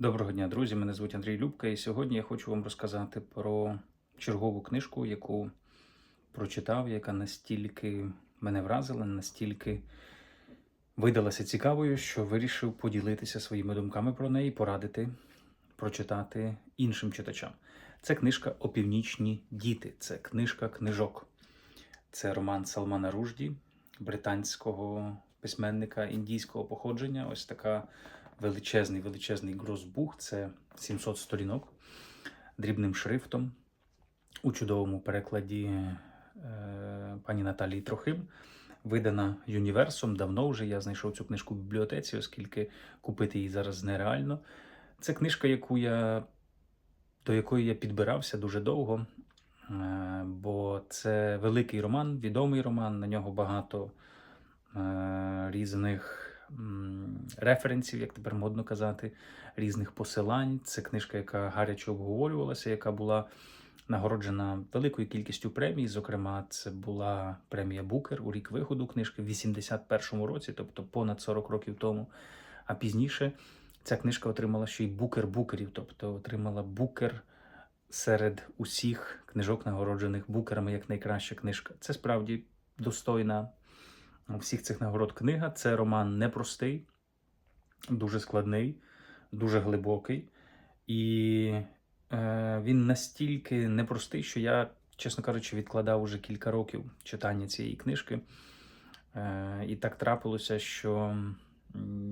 Доброго дня, друзі! Мене звуть Андрій Любка, і сьогодні я хочу вам розказати про чергову книжку, яку прочитав, яка настільки мене вразила, настільки видалася цікавою, що вирішив поділитися своїми думками про неї, порадити прочитати іншим читачам. Це книжка Опівнічні діти. Це книжка книжок. Це роман Салмана Ружді, британського письменника індійського походження. Ось така величезний, величезний грозбух. Це 700 сторінок дрібним шрифтом у чудовому перекладі е, пані Наталії Трохим. Видана юніверсом. Давно вже я знайшов цю книжку в бібліотеці, оскільки купити її зараз нереально. Це книжка, яку я, до якої я підбирався дуже довго, е, бо це великий роман, відомий роман. На нього багато е, різних референсів, як тепер модно казати, різних посилань. Це книжка, яка гаряче обговорювалася, яка була нагороджена великою кількістю премій. Зокрема, це була премія Букер у рік виходу книжки в 81-му році, тобто понад 40 років тому. А пізніше ця книжка отримала ще й букер букерів, тобто отримала букер серед усіх книжок, нагороджених букерами як найкраща книжка. Це справді достойна всіх цих нагород книга. Це роман непростий, дуже складний, дуже глибокий. І е, він настільки непростий, що я, чесно кажучи, відкладав уже кілька років читання цієї книжки. Е, і так трапилося, що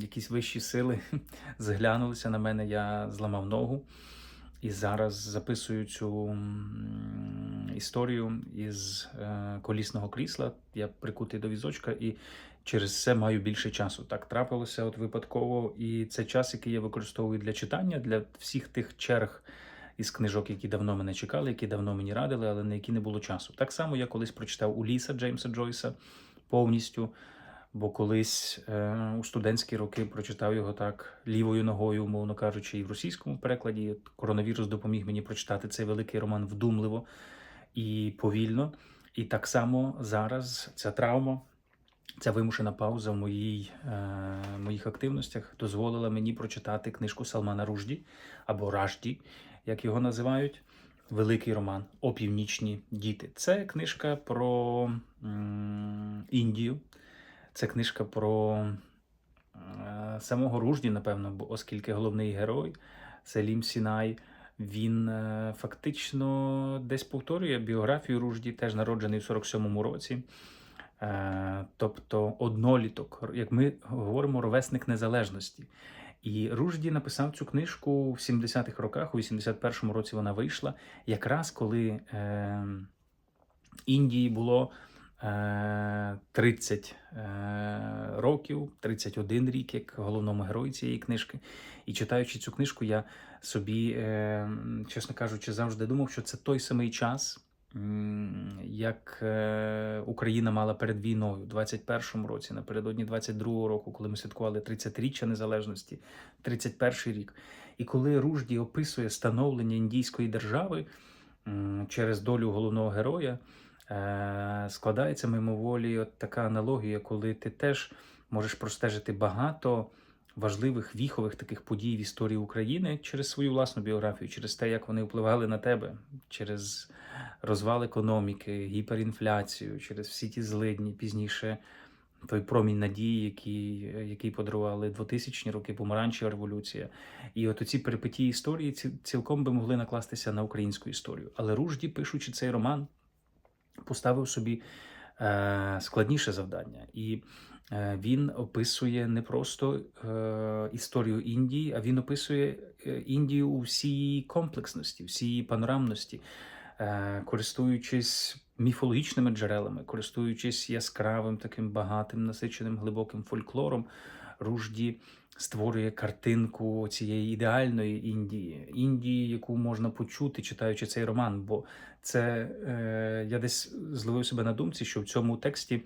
якісь вищі сили зглянулися на мене, я зламав ногу. І зараз записую цю історію із е, колісного крісла. Я прикутий до візочка і через це маю більше часу. Так трапилося от випадково. І це час, який я використовую для читання, для всіх тих черг із книжок, які давно мене чекали, які давно мені радили, але на які не було часу. Так само я колись прочитав Уліса Джеймса Джойса повністю. Бо колись е, у студентські роки прочитав його так лівою ногою, умовно кажучи, і в російському перекладі. Коронавірус допоміг мені прочитати цей великий роман вдумливо і повільно. І так само зараз ця травма, ця вимушена пауза в моїй, е, моїх активностях дозволила мені прочитати книжку Салмана Ружді або Ражді, як його називають. Великий роман Опівнічні діти. Це книжка про Індію. Це книжка про е, самого Ружді, напевно, оскільки головний герой Селім Сінай, він е, фактично десь повторює біографію Ружді, теж народжений в 47-му році. Е, тобто одноліток, як ми говоримо, ровесник незалежності. І Ружді написав цю книжку в 70-х роках, у 81-му році вона вийшла, якраз коли Індії було 30 е, років, 31 рік, як головному герої цієї книжки. І читаючи цю книжку, я собі, е, чесно кажучи, завжди думав, що це той самий час, як е, Україна мала перед війною, у 21-му році, напередодні 22-го року, коли ми святкували 30-річчя незалежності, 31-й рік. І коли Ружді описує становлення індійської держави через долю головного героя, е, складається мимоволі от така аналогія, коли ти теж можеш простежити багато важливих віхових таких подій в історії України через свою власну біографію, через те, як вони впливали на тебе, через розвал економіки, гіперінфляцію, через всі ті злидні пізніше. Той промінь надії, який, який подарували 2000-ні роки, помаранчева революція. І от оці перипетії історії ці- цілком би могли накластися на українську історію. Але Ружді, пишучи цей роман, поставив собі е, складніше завдання. І е, він описує не просто е, історію Індії, а він описує Індію у всій комплексності, всій її панорамності, користуючись міфологічними джерелами, користуючись яскравим, таким багатим, насиченим, глибоким фольклором. Ружді створює картинку цієї ідеальної Індії, Індії, яку можна почути, читаючи цей роман. Бо це е, я десь зловив себе на думці, що в цьому тексті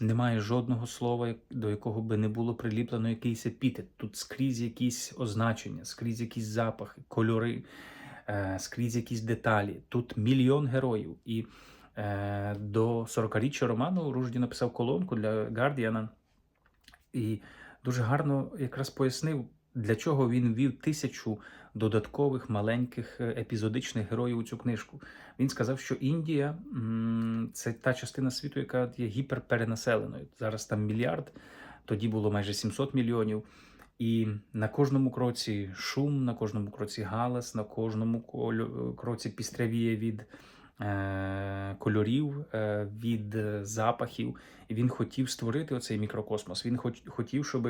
немає жодного слова, до якого би не було приліплено якийсь епітет. Тут скрізь якісь означення, скрізь якісь запахи, кольори, е, скрізь якісь деталі. Тут мільйон героїв. І е, до 40-річчя роману Ружді написав колонку для Гардіана і дуже гарно якраз пояснив, для чого він ввів тисячу додаткових маленьких е, епізодичних героїв у цю книжку. Він сказав, що Індія це та частина світу, яка є гіперперенаселеною. Зараз там мільярд, тоді було майже 700 мільйонів. І на кожному кроці шум, на кожному кроці галас, на кожному колю- кроці пістрявіє від е, кольорів, е, від е, запахів. Він хотів створити оцей мікрокосмос. Він хотів, щоб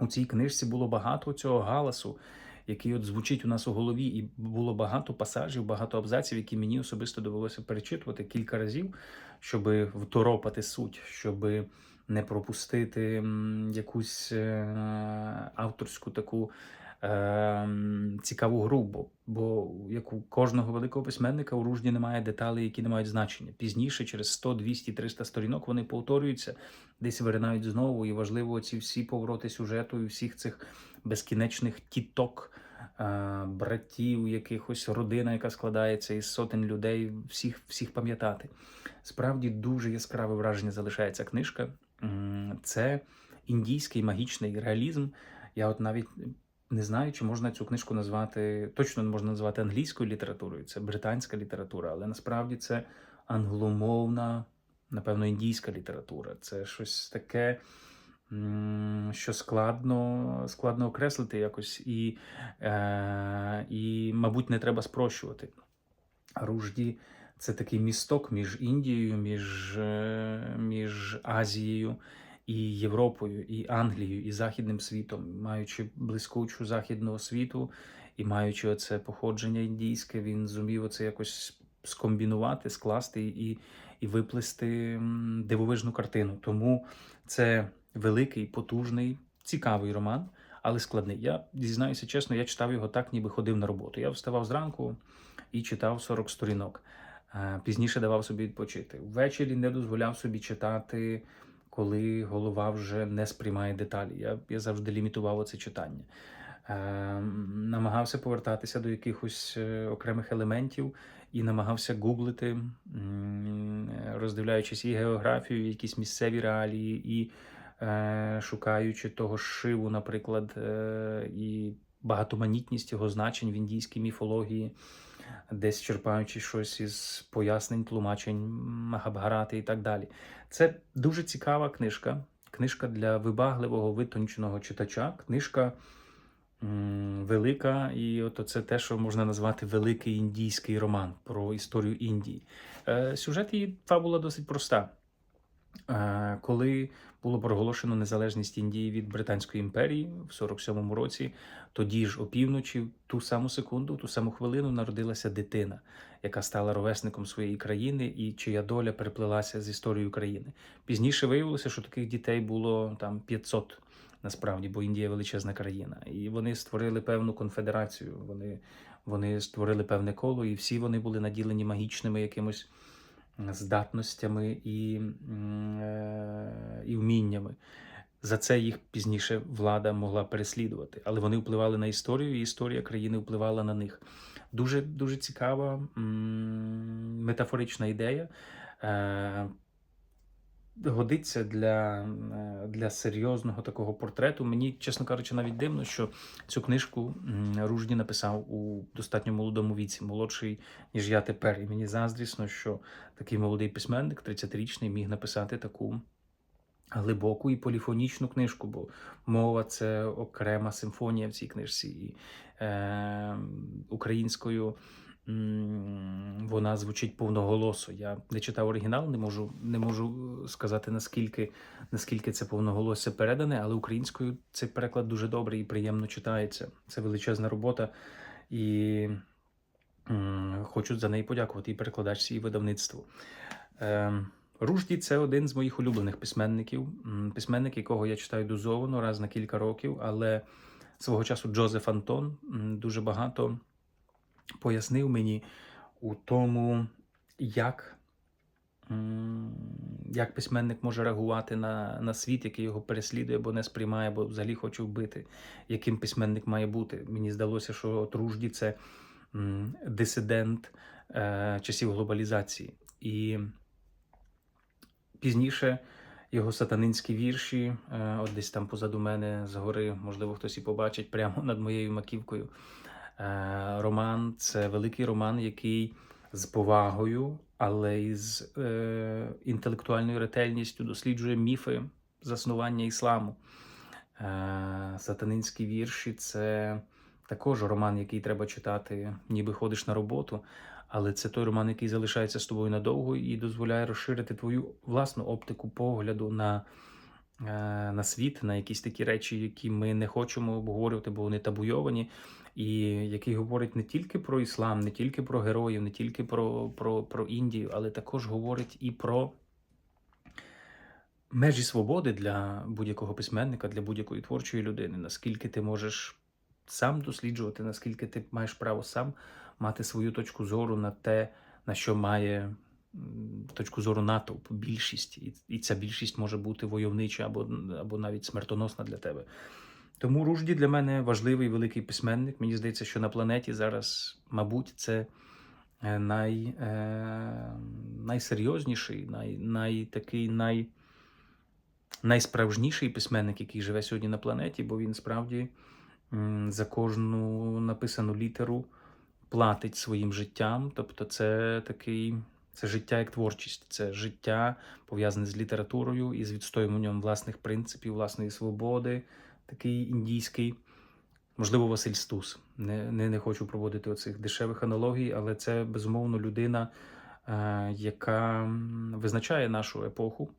у цій книжці було багато цього галасу, який от звучить у нас у голові, і було багато пасажів, багато абзаців, які мені особисто довелося перечитувати кілька разів, щоб второпати суть, щоб не пропустити якусь е, авторську таку е, цікаву гру, бо, бо як у кожного великого письменника у Ружді немає деталей, які не мають значення. Пізніше, через 100, 200, 300 сторінок, вони повторюються, десь виринають знову, і важливо ці всі повороти сюжету і всіх цих безкінечних тіток. е, Братів, якихось родина, яка складається із сотень людей, всіх всіх пам'ятати. Справді дуже яскраве враження залишається книжка. Це індійський магічний реалізм. Я от навіть не знаю, чи можна цю книжку назвати, точно не можна назвати англійською літературою, це британська література, але насправді це англомовна, напевно, індійська література. Це щось таке, що складно, складно окреслити якось, і, е, і, мабуть, не треба спрощувати. Ружді це такий місток між Індією, між, е, між Азією і Європою, і Англією, і Західним світом, маючи блискучу західного світу і маючи оце походження індійське, він зумів оце якось скомбінувати, скласти і, і виплести дивовижну картину. Тому це великий, потужний, цікавий роман, але складний. Я дізнаюся чесно, я читав його так, ніби ходив на роботу. Я вставав зранку і читав 40 сторінок. Е, Пізніше давав собі відпочити. Ввечері не дозволяв собі читати, коли голова вже не сприймає деталі. Я, я завжди лімітував це читання. Е, намагався повертатися до якихось е, окремих елементів і намагався гуглити, роздивляючись і географію, і якісь місцеві реалії, і е, шукаючи того шиву, наприклад, е, і багатоманітність його значень в індійській міфології десь черпаючи щось із пояснень, тлумачень Махабгарати і так далі. Це дуже цікава книжка. Книжка для вибагливого, витонченого читача. Книжка велика, і от це те, що можна назвати великий індійський роман про історію Індії. Е, сюжет її фабула досить проста. Е, Коли було проголошено незалежність Індії від Британської імперії в 47-му році, тоді ж опівночі, ту саму секунду, ту саму хвилину народилася дитина, яка стала ровесником своєї країни і чия доля переплилася з історією країни. Пізніше виявилося, що таких дітей було там 500 насправді, бо Індія величезна країна, і вони створили певну конфедерацію. Вони, вони створили певне коло, і всі вони були наділені магічними якимось здатностями і, е, і вміннями. За це їх пізніше влада могла переслідувати, але вони впливали на історію, і історія країни впливала на них. Дуже дуже цікава метафорична ідея. Годиться для, е, для серйозного такого портрету. Мені, чесно кажучи, навіть дивно, що цю книжку Ружді написав у достатньо молодому віці, молодший, ніж я тепер. І мені заздрісно, що такий молодий письменник, 30-річний, міг написати таку глибоку і поліфонічну книжку, бо мова це окрема симфонія в цій книжці. І е, українською вона звучить повноголосо. Я не читав оригінал, не можу, не можу сказати наскільки, наскільки це повноголосся передане, але українською цей переклад дуже добрий і приємно читається. Це величезна робота. І хочу за неї подякувати і перекладачці, і видавництву. Е, Ружді це один з моїх улюблених письменників, письменник, якого я читаю дозовано раз на кілька років, але свого часу Джозеф Антон дуже багато пояснив мені у тому, як, як письменник може реагувати на, на світ, який його переслідує, або не сприймає, або взагалі хоче вбити, яким письменник має бути. Мені здалося, що от Ружді це дисидент е, часів глобалізації. І пізніше, його сатанинські вірші. Е, От десь там позаду мене згори, можливо, хтось і побачить прямо над моєю маківкою. Е, Роман це великий роман, який з повагою, але й з е, інтелектуальною ретельністю досліджує міфи заснування ісламу. Е, Сатанинські вірші це також роман, який треба читати, ніби ходиш на роботу. Але це той роман, який залишається з тобою надовго і дозволяє розширити твою власну оптику погляду на, на світ, на якісь такі речі, які ми не хочемо обговорювати, бо вони табуйовані, і який говорить не тільки про іслам, не тільки про героїв, не тільки про, про, про Індію, але також говорить і про межі свободи для будь-якого письменника, для будь-якої творчої людини. Наскільки ти можеш сам досліджувати, наскільки ти маєш право сам мати свою точку зору на те, на що має точку зору натовп, більшість, і, ця більшість може бути войовнича або, або навіть смертоносна для тебе. Тому Ружді для мене важливий великий письменник. Мені здається, що на планеті зараз, мабуть, це е, най, е, найсерйозніший, най, най, такий най, найсправжніший письменник, який живе сьогодні на планеті, бо він справді за кожну написану літеру платить своїм життям. Тобто, це такий. Це життя як творчість, це життя пов'язане з літературою і з відстоюванням власних принципів, власної свободи, такий індійський, можливо, Василь Стус. Не, не, не хочу проводити оцих дешевих аналогій, але це безумовно людина, е, яка визначає нашу епоху.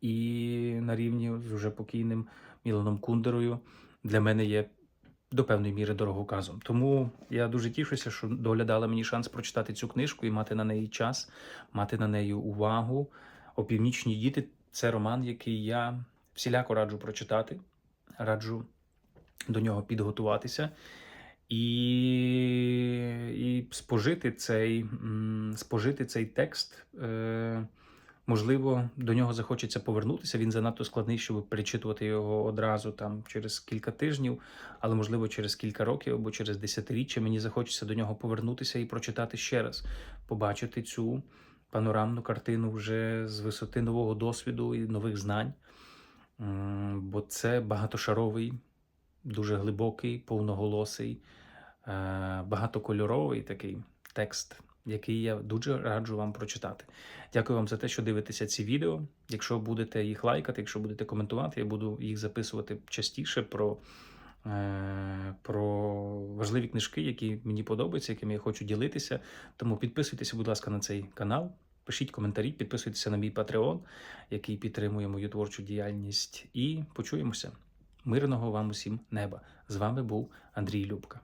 І на рівні з уже покійним Міланом Кундерою для мене є до певної міри дороговказом. Тому я дуже тішуся, що доля дала мені шанс прочитати цю книжку і мати на неї час, мати на неї увагу. Опівнічні діти це роман, який я всіляко раджу прочитати, раджу до нього підготуватися і, і спожити цей, спожити цей текст. Е, Можливо, до нього захочеться повернутися. Він занадто складний, щоб перечитувати його одразу там через кілька тижнів, але можливо через кілька років або через десятиріччя мені захочеться до нього повернутися і прочитати ще раз, побачити цю панорамну картину вже з висоти нового досвіду і нових знань. Бо це багатошаровий, дуже глибокий, повноголосий, е, багатокольоровий такий текст який я дуже раджу вам прочитати. Дякую вам за те, що дивитеся ці відео. Якщо будете їх лайкати, якщо будете коментувати, я буду їх записувати частіше про, е, про важливі книжки, які мені подобаються, якими я хочу ділитися. Тому підписуйтеся, будь ласка, на цей канал. Пишіть коментарі, підписуйтеся на мій Patreon, який підтримує мою творчу діяльність. І почуємося. Мирного вам усім неба! З вами був Андрій Любка.